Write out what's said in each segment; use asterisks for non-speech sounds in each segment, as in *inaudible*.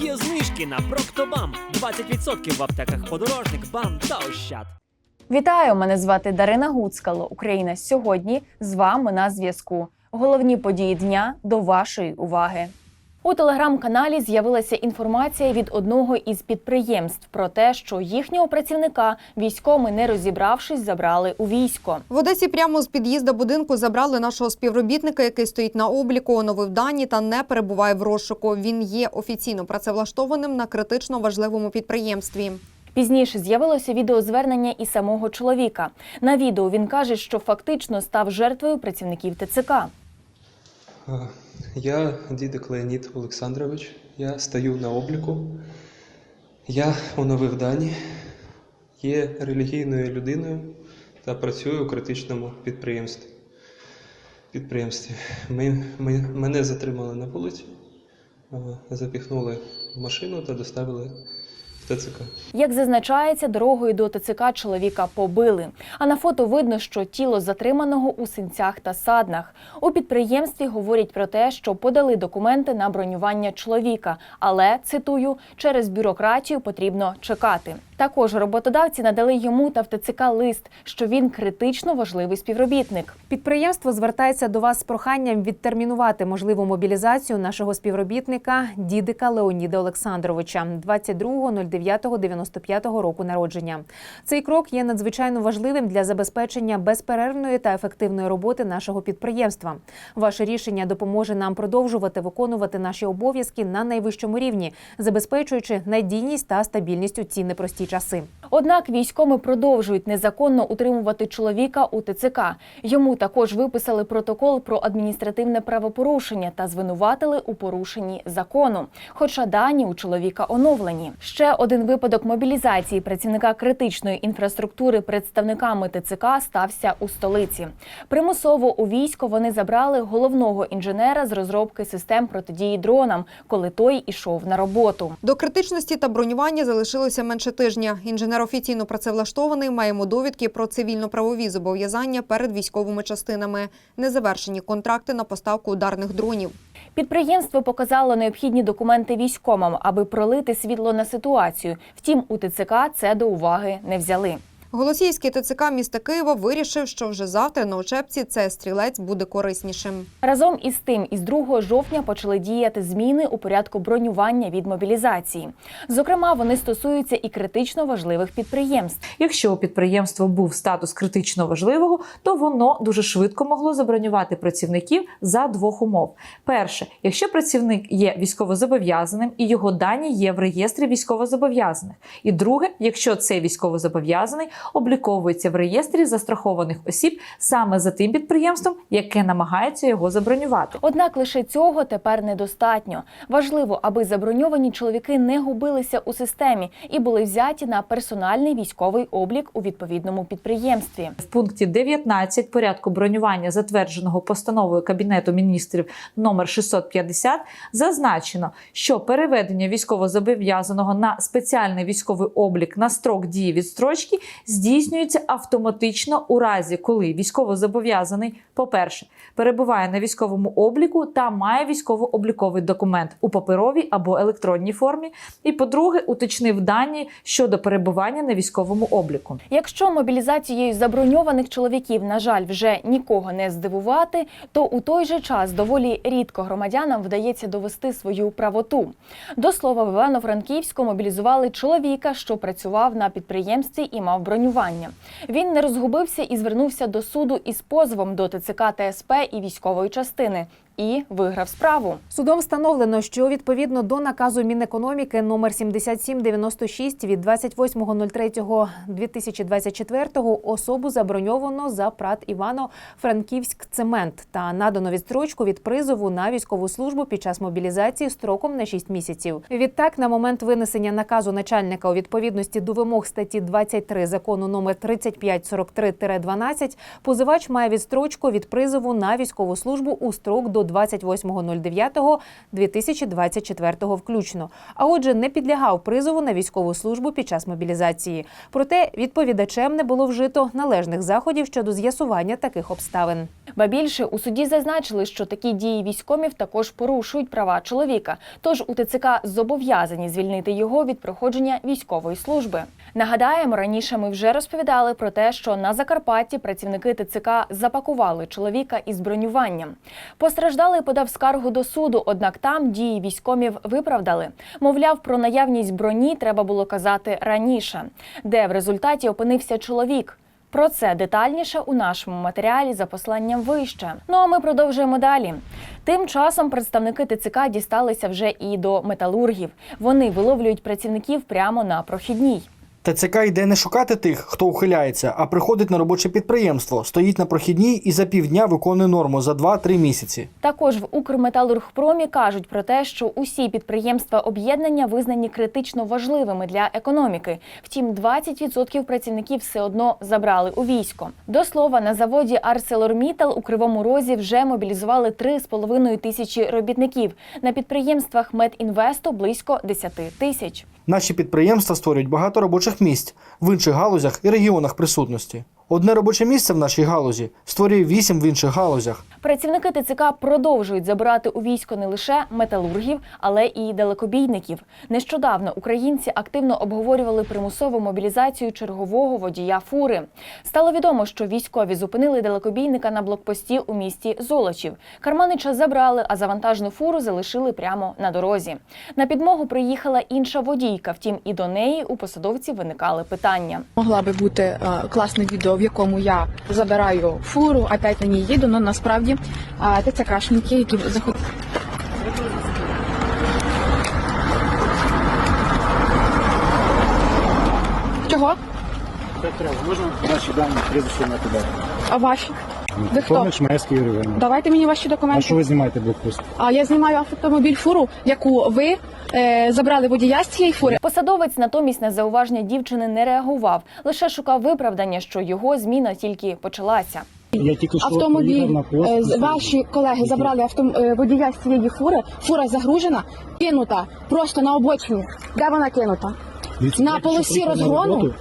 Є знижки на Проктобам 20% в аптеках подорожник, бам та ощад. Вітаю! Мене звати Дарина Гуцкало. Україна сьогодні з вами на зв'язку. Головні події дня до вашої уваги. У телеграм-каналі з'явилася інформація від одного із підприємств про те, що їхнього працівника військоми, не розібравшись, забрали у військо. В Одесі прямо з під'їзда будинку забрали нашого співробітника, який стоїть на обліку, оновив дані та не перебуває в розшуку. Він є офіційно працевлаштованим на критично важливому підприємстві. Пізніше з'явилося відеозвернення і самого чоловіка. На відео він каже, що фактично став жертвою працівників ТЦК. Я Дідик Леонід Олександрович. Я стою на обліку. Я оновив дані, є релігійною людиною та працюю у критичному підприємстві. підприємстві. Ми, ми, мене затримали на вулиці, е, запіхнули в машину та доставили ТЦК. Як зазначається, дорогою до ТЦК чоловіка побили. А на фото видно, що тіло затриманого у синцях та саднах. У підприємстві говорять про те, що подали документи на бронювання чоловіка, але цитую, через бюрократію потрібно чекати. Також роботодавці надали йому та в ТЦК лист, що він критично важливий співробітник. Підприємство звертається до вас з проханням відтермінувати можливу мобілізацію нашого співробітника Дідика Леоніда Олександровича 22.09.95 року народження. Цей крок є надзвичайно важливим для забезпечення безперервної та ефективної роботи нашого підприємства. Ваше рішення допоможе нам продовжувати виконувати наші обов'язки на найвищому рівні, забезпечуючи надійність та стабільність у ці непрості часи. Однак військоми продовжують незаконно утримувати чоловіка у ТЦК. Йому також виписали протокол про адміністративне правопорушення та звинуватили у порушенні закону. Хоча дані у чоловіка оновлені. Ще один випадок мобілізації працівника критичної інфраструктури представниками ТЦК стався у столиці. Примусово у військо вони забрали головного інженера з розробки систем протидії дронам, коли той ішов на роботу. До критичності та бронювання залишилося менше тижня. Інженер офіційно працевлаштований, маємо довідки про цивільно-правові зобов'язання перед військовими частинами, незавершені контракти на поставку ударних дронів. Підприємство показало необхідні документи військомам, аби пролити світло на ситуацію. Втім, у ТЦК це до уваги не взяли. Голосіївський ТЦК міста Києва вирішив, що вже завтра на учебці цей стрілець буде кориснішим. Разом із тим, із 2 жовтня почали діяти зміни у порядку бронювання від мобілізації. Зокрема, вони стосуються і критично важливих підприємств. Якщо у підприємства був статус критично важливого, то воно дуже швидко могло забронювати працівників за двох умов: перше, якщо працівник є військовозобов'язаним і його дані є в реєстрі військовозобов'язаних. І друге, якщо цей військовозобов'язаний обліковується в реєстрі застрахованих осіб саме за тим підприємством, яке намагається його забронювати. Однак лише цього тепер недостатньо. Важливо, аби заброньовані чоловіки не губилися у системі і були взяті на персональний військовий облік у відповідному підприємстві. В пункті 19 порядку бронювання, затвердженого постановою Кабінету міністрів номер 650, зазначено, що переведення військовозобов'язаного на спеціальний військовий облік на строк дії відстрочки здійснюється автоматично у разі, коли військовозобов'язаний, по-перше, перебуває на військовому обліку та має військово-обліковий документ у паперовій або електронній формі. І, по-друге, уточнив дані щодо перебування на військовому обліку. Якщо мобілізацією заброньованих чоловіків, на жаль, вже нікого не здивувати, то у той же час доволі рідко громадянам вдається довести свою правоту. До слова, в Івано-Франківську мобілізували чоловіка, що працював на підприємстві і мав бронювання. Він не розгубився і звернувся до суду із позовом до ТЦК ТСП і військової частини. І виграв справу. Судом встановлено, що відповідно до наказу Мінекономіки номер 7796 від 28.03.2024 особу заброньовано за ПРАТ Івано-Франківськ цемент та надано відстрочку від призову на військову службу під час мобілізації строком на 6 місяців. Відтак, на момент винесення наказу начальника у відповідності до вимог статті 23 закону номер 3543-12 позивач має відстрочку від призову на військову службу у строк до 28.09.2024 включно. А отже, не підлягав призову на військову службу під час мобілізації. Проте відповідачем не було вжито належних заходів щодо з'ясування таких обставин. Ба більше у суді зазначили, що такі дії військомів також порушують права чоловіка. Тож у ТЦК зобов'язані звільнити його від проходження військової служби. Нагадаємо, раніше ми вже розповідали про те, що на Закарпатті працівники ТЦК запакували чоловіка із бронюванням. Постраждалий подав скаргу до суду, однак там дії військомів виправдали. Мовляв, про наявність броні треба було казати раніше, де в результаті опинився чоловік. Про це детальніше у нашому матеріалі за посланням вище. Ну а ми продовжуємо далі. Тим часом представники ТЦК дісталися вже і до металургів. Вони виловлюють працівників прямо на прохідній. ТЦК йде не шукати тих, хто ухиляється, а приходить на робоче підприємство, стоїть на прохідній і за півдня виконує норму за 2-3 місяці. Також в Укрметалургпромі кажуть про те, що усі підприємства об'єднання визнані критично важливими для економіки. Втім, 20% працівників все одно забрали у військо. До слова, на заводі ArcelorMittal у Кривому Розі вже мобілізували 3,5 тисячі робітників. На підприємствах Медінвесту близько 10 тисяч. Наші підприємства створюють багато робочих місць в інших галузях і регіонах присутності. Одне робоче місце в нашій галузі створює 8 в інших галузях. Працівники ТЦК продовжують забирати у військо не лише металургів, але і далекобійників. Нещодавно українці активно обговорювали примусову мобілізацію чергового водія фури. Стало відомо, що військові зупинили далекобійника на блокпості у місті Золочів. Карманича забрали, а завантажну фуру залишили прямо на дорозі. На підмогу приїхала інша водійка. Втім, і до неї у посадовців виникали питання. Могла би бути е, класне відео, в якому я забираю фуру, опять на ній їду, але насправді е, ТЦКшники, які заходять. Чого? Це треба. Можна ваші дані прізвище на тебе? А ваші? Ви хто? Поміч Маєвський Юрій Іванович. Давайте мені ваші А документи. що ви знімаєте блокпост? А я знімаю автомобіль фуру, яку ви е, забрали водія з цієї фури. Посадовець натомість на зауваження дівчини не реагував, лише шукав виправдання, що його зміна тільки почалася. Я тільки що Автомобіль на пост. е, з- ваші колеги забрали авто, е, водія з цієї фури. Фура загружена, кинута просто на обочині. Де вона кинута? Дивіться, на полосі розгону?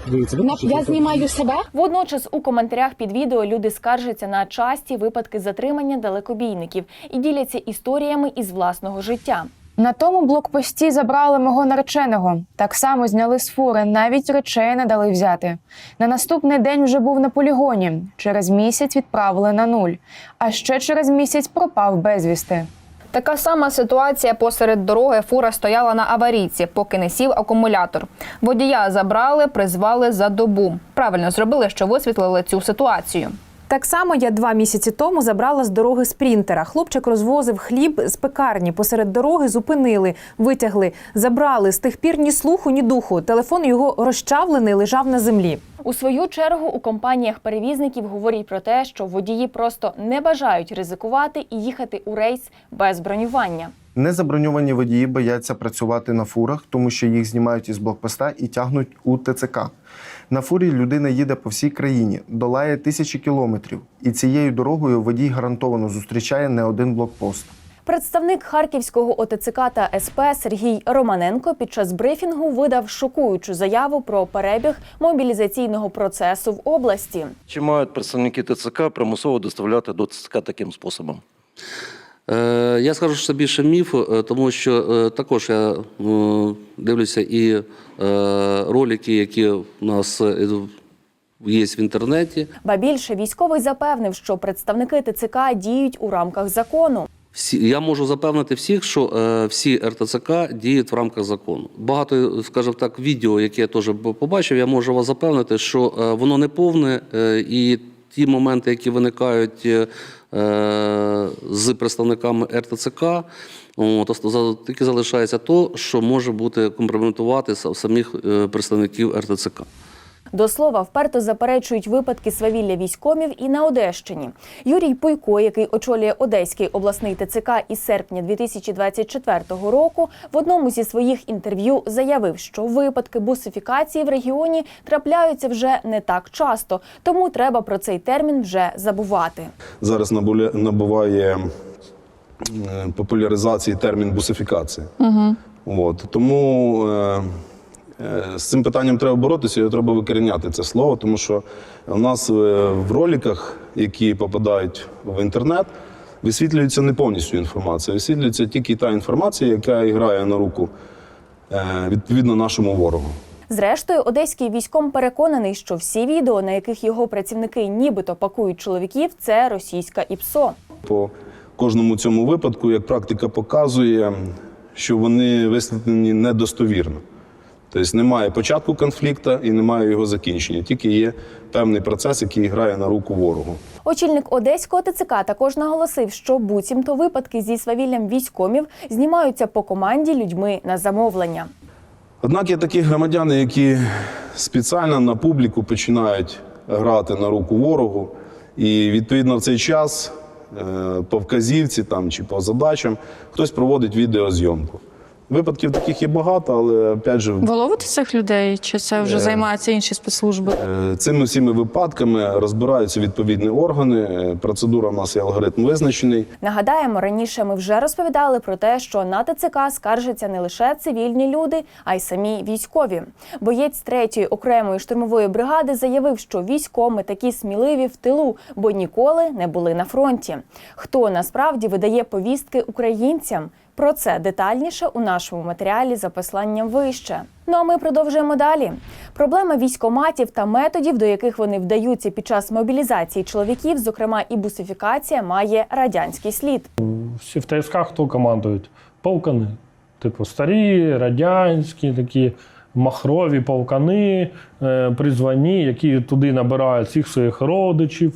я знімаю себе. Водночас у коментарях під відео люди скаржаться на часті випадки затримання далекобійників і діляться історіями із власного життя. На тому блокпості забрали мого нареченого. Так само зняли з фури, навіть речей не дали взяти. На наступний день вже був на полігоні. Через місяць відправили на нуль. А ще через місяць пропав безвісти. Така сама ситуація посеред дороги. Фура стояла на аварійці, поки не сів акумулятор. Водія забрали, призвали за добу. Правильно зробили, що висвітлили цю ситуацію. Так само я два місяці тому забрала з дороги спринтера. Хлопчик розвозив хліб з пекарні. Посеред дороги зупинили, витягли, забрали. З тих пір ні слуху, ні духу. Телефон його розчавлений лежав на землі. У свою чергу у компаніях перевізників говорять про те, що водії просто не бажають ризикувати і їхати у рейс без бронювання. Незаброньовані водії бояться працювати на фурах, тому що їх знімають із блокпоста і тягнуть у ТЦК. На фурі людина їде по всій країні, долає тисячі кілометрів, і цією дорогою водій гарантовано зустрічає не один блокпост. Представник Харківського ОТЦК та СП Сергій Романенко під час брифінгу видав шокуючу заяву про перебіг мобілізаційного процесу в області. Чи мають представники ТЦК примусово доставляти до ТЦК таким способом? Е, я скажу, що це більше міф, е, тому що е, також я дивлюся і ролики, які у нас є в інтернеті. Ба більше військовий запевнив, що представники ТЦК діють у рамках закону. Всі, я можу запевнити всіх, що е, всі РТЦК діють в рамках закону. Багато, скажімо так, відео, яке я теж побачив, я можу вас запевнити, що е, воно не повне, е, і ті моменти, які виникають з представниками РТЦК, за- тільки залишається то, що може бути компрометувати самих е, представників РТЦК. До слова, вперто заперечують випадки свавілля військомів і на Одещині. Юрій Пойко, який очолює Одеський обласний ТЦК із серпня 2024 року, в одному зі своїх інтерв'ю заявив, що випадки бусифікації в регіоні трапляються вже не так часто, тому треба про цей термін вже забувати. зараз набуває е, популяризації термін бусифікація. Угу. От. Тому е, з цим питанням треба боротися, його треба викоріняти це слово, тому що у нас е, в роликах, які попадають в інтернет, висвітлюється не повністю інформація, висвітлюється тільки та інформація, яка грає на руку е, відповідно нашому ворогу. Зрештою, одеський військом переконаний, що всі відео, на яких його працівники нібито пакують чоловіків, це російська ІПСО. По кожному цьому випадку, як практика показує, що вони висвітлені недостовірно. Тобто немає початку конфлікту і немає його закінчення, тільки є певний процес, який грає на руку ворогу. Очільник одеського ТЦК також наголосив, що буцімто випадки зі свавіллям військомів знімаються по команді людьми на замовлення. Однак є такі громадяни, які спеціально на публіку починають грати на руку ворогу, і відповідно в цей час е, по вказівці там, чи по задачам хтось проводить відеозйомку. Випадків таких є багато, але опять же, Ви ловите цих людей, чи це вже Е. займаються інші спецслужби? е, цими всіми випадками розбираються відповідні органи. Процедура в нас є алгоритм визначений. Нагадаємо, раніше ми вже розповідали про те, що на ТЦК скаржаться не лише цивільні люди, а й самі військові. Боєць третьої окремої штурмової бригади заявив, що військоми такі сміливі в тилу, бо ніколи не були на фронті. Хто насправді видає повістки українцям? Про це детальніше у нашому матеріалі за посланням вище. Ну а ми продовжуємо далі. Проблема військоматів та методів, до яких вони вдаються під час мобілізації чоловіків, зокрема і бусифікація, має радянський слід. Всі в ТСК хто командують? Полкани. Типу старі, радянські, такі махрові полкани, е, призвані, які туди набирають всіх своїх родичів,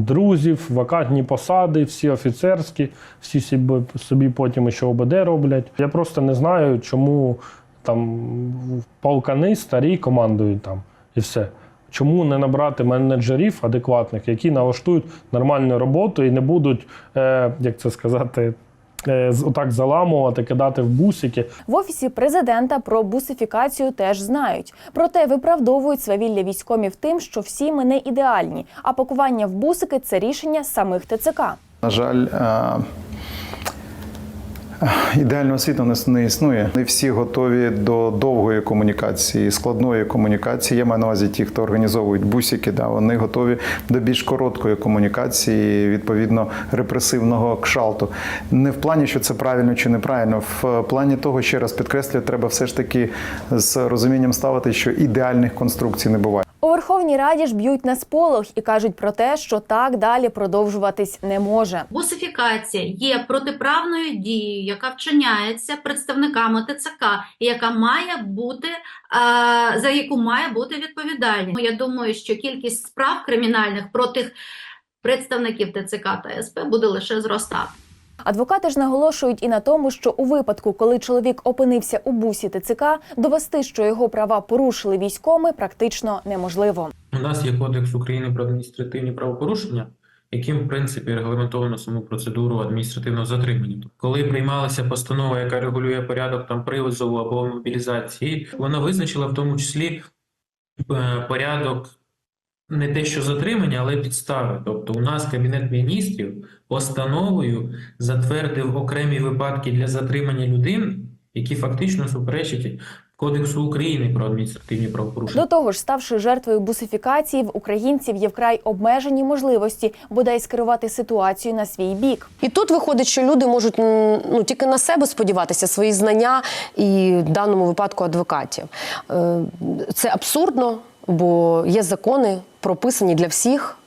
друзів, вакантні посади, всі офіцерські, всі собі, собі потім ще ОБД роблять. Я просто не знаю, чому там полкани старі командують там і все. Чому не набрати менеджерів адекватних, які налаштують нормальну роботу і не будуть, е, як це сказати, отак заламувати, кидати в бусики. В офісі президента про бусифікацію теж знають. Проте виправдовують свавілля військомів тим, що всі ми не ідеальні, а пакування в бусики це рішення самих ТЦК. На жаль, е, ідеального світу нас не існує. Не всі готові до довгої комунікації, складної комунікації. Я маю на увазі ті, хто організовують бусики, да, вони готові до більш короткої комунікації, відповідно репресивного кшалту. Не в плані, що це правильно чи неправильно, в плані того, ще раз підкреслюю, треба все ж таки з розумінням ставити, що ідеальних конструкцій не буває. У Верховній Раді ж б'ють на сполох і кажуть про те, що так далі продовжуватись не може. Бусифікація є протиправною дією, яка вчиняється представниками ТЦК, яка має бути е, за яку має бути відповідальність. Я думаю, що кількість справ кримінальних проти представників ТЦК та СП буде лише зростати. Адвокати ж наголошують і на тому, що у випадку, коли чоловік опинився у бусі ТЦК, довести, що його права порушили військоми, практично неможливо. У нас є Кодекс України про адміністративні правопорушення, яким, в принципі, регламентовано саму процедуру адміністративного затримання. Коли приймалася постанова, яка регулює порядок там привозу або мобілізації, вона визначила в тому числі е, порядок не те, що затримання, але підстави. Тобто, у нас Кабінет міністрів постановою затвердив окремі випадки для затримання людини, які фактично суперечать Кодексу України про адміністративні правопорушення. До того ж, ставши жертвою бусифікації, в українців є вкрай обмежені можливості бодай скерувати ситуацію на свій бік. І тут виходить, що люди можуть ну тільки на себе сподіватися, свої знання і в даному випадку адвокатів. Е, Це абсурдно, бо є закони, прописані для всіх,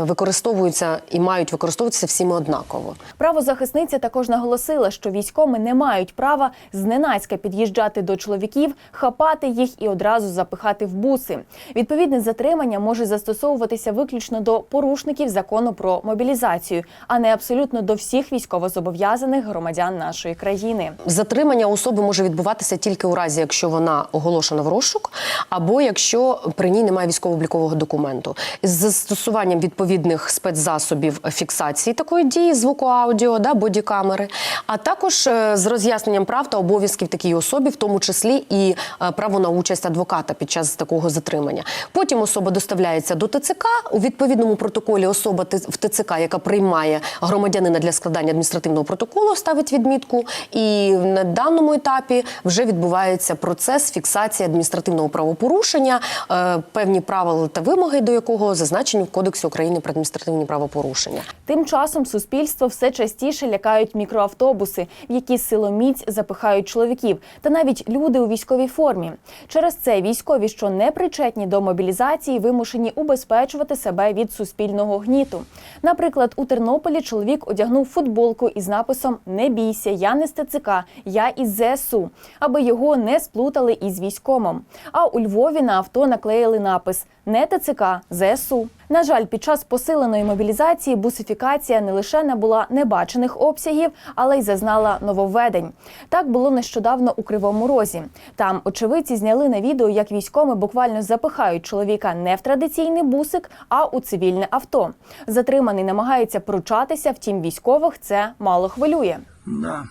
використовуються і мають використовуватися всіми однаково. Правозахисниця також наголосила, що військоми не мають права зненацька під'їжджати до чоловіків, хапати їх і одразу запихати в буси. Відповідне затримання може застосовуватися виключно до порушників закону про мобілізацію, а не абсолютно до всіх військовозобов'язаних громадян нашої країни. Затримання особи може відбуватися тільки у разі, якщо вона оголошена в розшук, або якщо при ній немає військово-облікового документу. З застосуванням відповідних спецзасобів фіксації такої дії, звуку аудіо, да, бодікамери, а також е, з роз'ясненням прав та обов'язків такій особі, в тому числі і е, право на участь адвоката під час такого затримання. Потім особа доставляється до ТЦК. У відповідному протоколі особа в ТЦК, яка приймає громадянина для складання адміністративного протоколу, ставить відмітку. І на даному етапі вже відбувається процес фіксації адміністративного правопорушення, е, певні правила та вимоги до якого зазначені в Кодексі України про адміністративні правопорушення. Тим часом суспільство все частіше лякають мікроавтобуси, в які силоміць запихають чоловіків, та навіть люди у військовій формі. Через це військові, що не причетні до мобілізації, вимушені убезпечувати себе від суспільного гніту. Наприклад, у Тернополі чоловік одягнув футболку із написом Не бійся, я не з ТЦК, я із ЗСУ, аби його не сплутали із військомом. А у Львові на авто наклеїли напис Не ТЦК, ЗСУ. На жаль, під час посиленої мобілізації бусифікація не лише набула небачених обсягів, але й зазнала нововведень. Так було нещодавно у Кривому Розі. Там очевидці зняли на відео, як військоми буквально запихають чоловіка не в традиційний бусик, а у цивільне авто. Затриманий намагається пручатися, втім військових це мало хвилює. Да.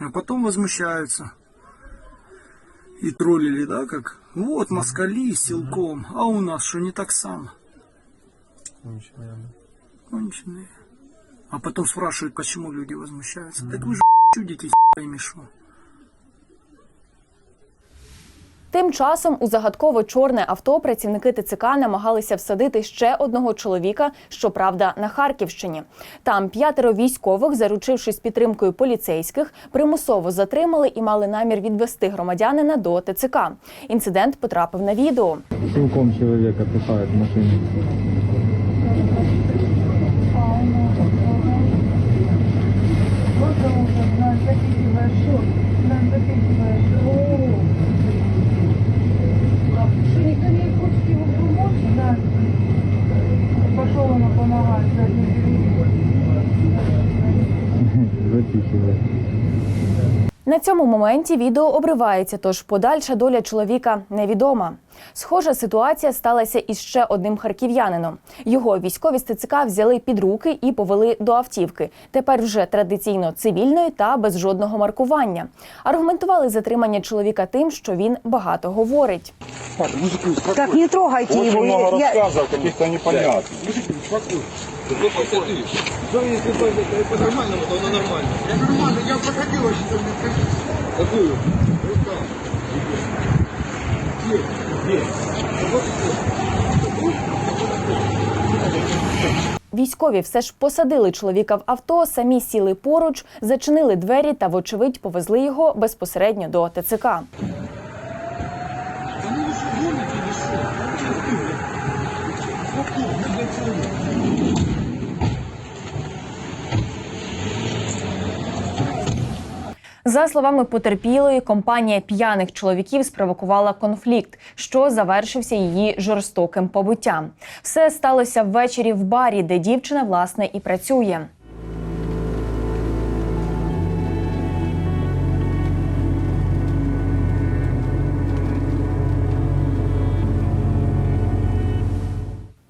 А потом возмущаются. И троллили, да, как вот москали силком, а у нас что не так само. Конченые. А потом спрашивают, почему люди возмущаются. Так вы же *laughs* чудитесь, *laughs* пойми что. Тим часом у загадково чорне авто працівники ТЦК намагалися всадити ще одного чоловіка, щоправда, на Харківщині. Там п'ятеро військових, заручившись підтримкою поліцейських, примусово затримали і мали намір відвести громадянина до ТЦК. Інцидент потрапив на відео. Силком человека пихают в На цьому моменті відео обривається, тож подальша доля чоловіка невідома. Схожа ситуація сталася із ще одним харків'янином. Його військові з ТЦК взяли під руки і повели до автівки. Тепер вже традиційно цивільної та без жодного маркування. Аргументували затримання чоловіка тим, що він багато говорить. Так не трогайте Очень его. много Нормально. Я нормально, я проходил вообще там? Где? Військові все ж посадили чоловіка в авто, самі сіли поруч, зачинили двері та, вочевидь, повезли його безпосередньо до ТЦК. За словами потерпілої, компанія п'яних чоловіків спровокувала конфлікт, що завершився її жорстоким побиттям. Все сталося ввечері в барі, де дівчина власне і працює.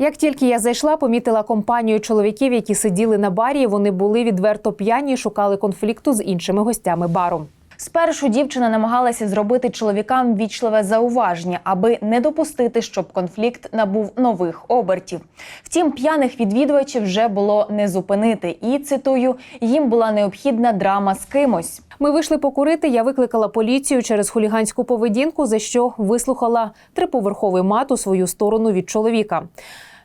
Як тільки я зайшла, помітила компанію чоловіків, які сиділи на барі. Вони були відверто п'яні, і шукали конфлікту з іншими гостями бару. Спершу дівчина намагалася зробити чоловікам вічливе зауваження, аби не допустити, щоб конфлікт набув нових обертів. Втім, п'яних відвідувачів вже було не зупинити, і цитую, їм була необхідна драма з кимось. Ми вийшли покурити. Я викликала поліцію через хуліганську поведінку, за що вислухала триповерховий мат у свою сторону від чоловіка.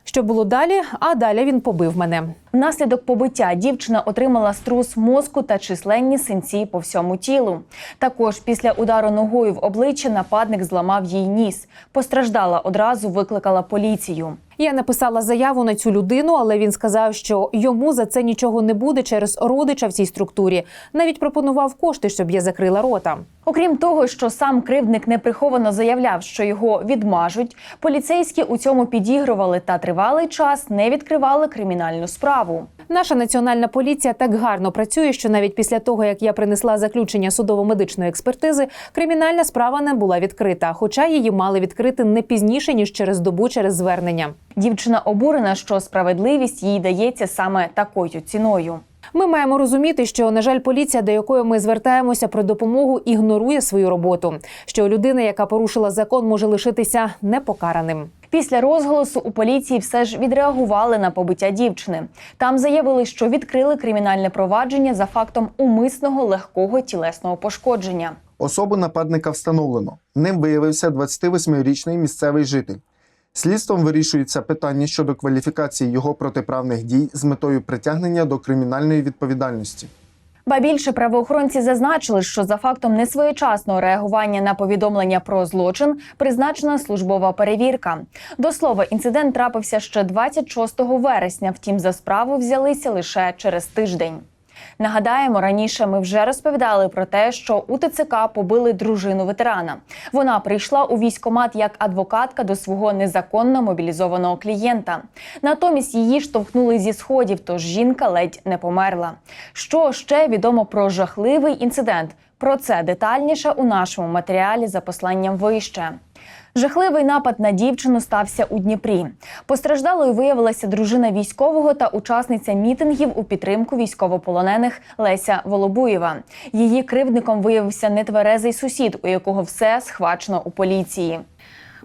Що було далі? А далі він побив мене. Внаслідок побиття дівчина отримала струс мозку та численні синці по всьому тілу. Також після удару ногою в обличчя нападник зламав їй ніс. Постраждала одразу, викликала поліцію. Я написала заяву на цю людину, але він сказав, що йому за це нічого не буде через родича в цій структурі. Навіть пропонував кошти, щоб я закрила рота. Окрім того, що сам кривдник неприховано заявляв, що його відмажуть, поліцейські у цьому підігрували та тривалий час не відкривали кримінальну справу. Наша національна поліція так гарно працює, що навіть після того, як я принесла заключення судово-медичної експертизи, кримінальна справа не була відкрита, хоча її мали відкрити не пізніше ніж через добу через звернення. Дівчина обурена, що справедливість їй дається саме такою ціною. Ми маємо розуміти, що на жаль, поліція, до якої ми звертаємося про допомогу, ігнорує свою роботу. Що людина, яка порушила закон, може лишитися непокараним. Після розголосу у поліції все ж відреагували на побиття дівчини. Там заявили, що відкрили кримінальне провадження за фактом умисного легкого тілесного пошкодження. Особу нападника встановлено. Ним виявився 28-річний місцевий житель. Слідством вирішується питання щодо кваліфікації його протиправних дій з метою притягнення до кримінальної відповідальності. Ба більше правоохоронці зазначили, що за фактом несвоєчасного реагування на повідомлення про злочин призначена службова перевірка. До слова, інцидент трапився ще 26 вересня. Втім, за справу взялися лише через тиждень. Нагадаємо, раніше ми вже розповідали про те, що у ТЦК побили дружину ветерана. Вона прийшла у військкомат як адвокатка до свого незаконно мобілізованого клієнта. Натомість її штовхнули зі сходів, тож жінка ледь не померла. Що ще відомо про жахливий інцидент? Про це детальніше у нашому матеріалі за посланням вище. Жахливий напад на дівчину стався у Дніпрі. Постраждалою виявилася дружина військового та учасниця мітингів у підтримку військовополонених Леся Волобуєва. Її кривдником виявився нетверезий сусід, у якого все схвачено у поліції.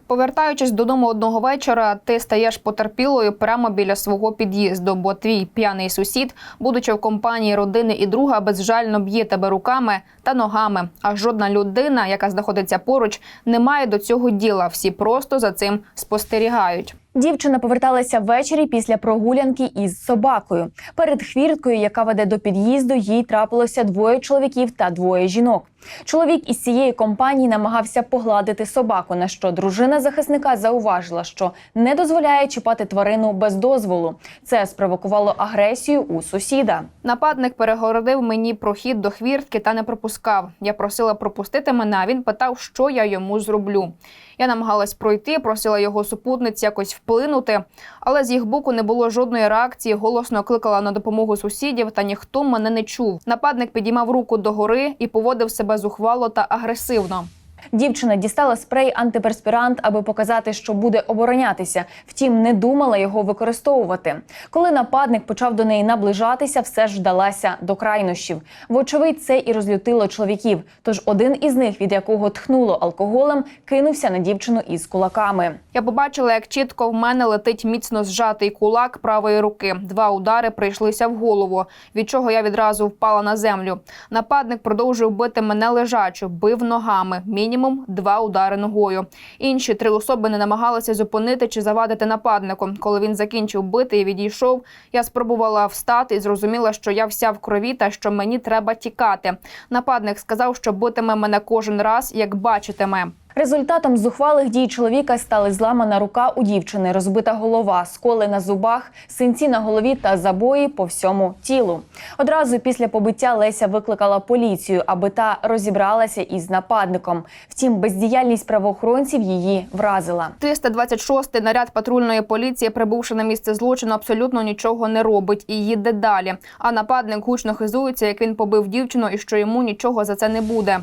Повертаючись додому одного вечора, ти стаєш потерпілою прямо біля свого під'їзду, бо твій п'яний сусід, будучи в компанії родини і друга, безжально б'є тебе руками та ногами. А жодна людина, яка знаходиться поруч, не має до цього діла. Всі просто за цим спостерігають. Дівчина поверталася ввечері після прогулянки із собакою. Перед хвірткою, яка веде до під'їзду, їй трапилося двоє чоловіків та двоє жінок. Чоловік із цієї компанії намагався погладити собаку, на що дружина захисника зауважила, що не дозволяє чіпати тварину без дозволу. Це спровокувало агресію у сусіда. Нападник перегородив мені прохід до хвіртки та не пропускав. Я просила пропустити мене. а Він питав, що я йому зроблю. Я намагалась пройти, просила його супутниць якось вплинути, але з їх боку не було жодної реакції. Голосно кликала на допомогу сусідів, та ніхто мене не чув. Нападник підіймав руку догори і поводив себе зухвало та агресивно. Дівчина дістала спрей антиперспірант, аби показати, що буде оборонятися. Втім, не думала його використовувати. Коли нападник почав до неї наближатися, все ж вдалася до крайнощів. Вочевидь, це і розлютило чоловіків. Тож один із них, від якого тхнуло алкоголем, кинувся на дівчину із кулаками. Я побачила, як чітко в мене летить міцно зжатий кулак правої руки. Два удари прийшлися в голову, від чого я відразу впала на землю. Нападник продовжив бити мене лежачу, бив ногами. Мінімум два удари ногою. Інші три особи не намагалися зупинити чи завадити нападнику. Коли він закінчив бити і відійшов, я спробувала встати і зрозуміла, що я вся в крові та що мені треба тікати. Нападник сказав, що битиме мене кожен раз, як бачитиме. Результатом зухвалих дій чоловіка стали зламана рука у дівчини, розбита голова, сколи на зубах, синці на голові та забої по всьому тілу. Одразу після побиття Леся викликала поліцію, аби та розібралася із нападником. Втім, бездіяльність правоохоронців її вразила. 326-й наряд патрульної поліції, прибувши на місце злочину, абсолютно нічого не робить і їде далі. А нападник гучно хизується, як він побив дівчину, і що йому нічого за це не буде.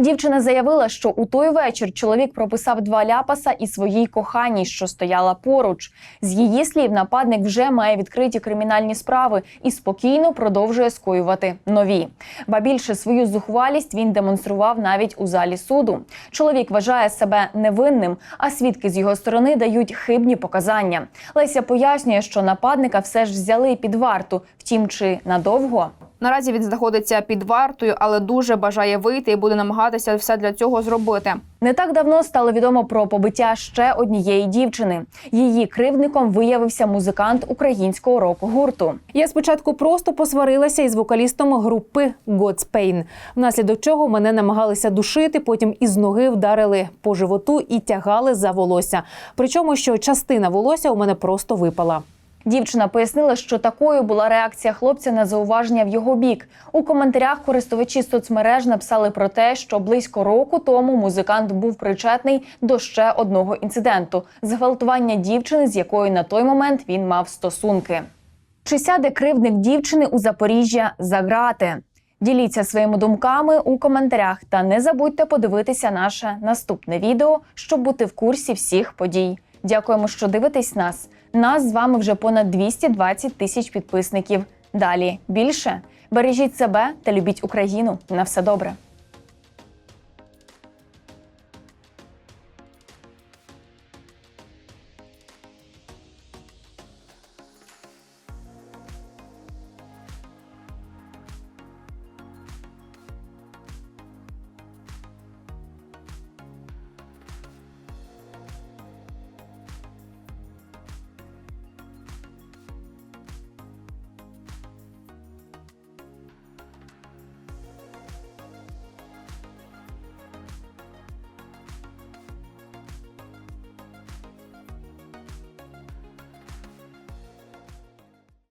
Дівчина заявила, що у той вечір чоловік прописав два ляпаса і своїй коханій, що стояла поруч. З її слів, нападник вже має відкриті кримінальні справи і спокійно продовжує скоювати нові. Ба більше свою зухвалість він демонстрував навіть у залі суду. Чоловік вважає себе невинним, а свідки з його сторони дають хибні показання. Леся пояснює, що нападника все ж взяли під варту. Втім, чи надовго. Наразі він знаходиться під вартою, але дуже бажає вийти і буде намагатися все для цього зробити. Не так давно стало відомо про побиття ще однієї дівчини. Її кривдником виявився музикант українського рок-гурту. Я спочатку просто посварилася із вокалістом групи God's Pain, внаслідок чого мене намагалися душити, потім із ноги вдарили по животу і тягали за волосся. Причому, що частина волосся у мене просто випала. Дівчина пояснила, що такою була реакція хлопця на зауваження в його бік. У коментарях користувачі соцмереж написали про те, що близько року тому музикант був причетний до ще одного інциденту зґвалтування дівчини, з якою на той момент він мав стосунки. Чи сяде кривдник дівчини у Запоріжжя за грати? Діліться своїми думками у коментарях та не забудьте подивитися наше наступне відео, щоб бути в курсі всіх подій. Дякуємо, що дивитесь нас. Нас з вами вже понад 220 тисяч підписників. Далі більше бережіть себе та любіть Україну. На все добре.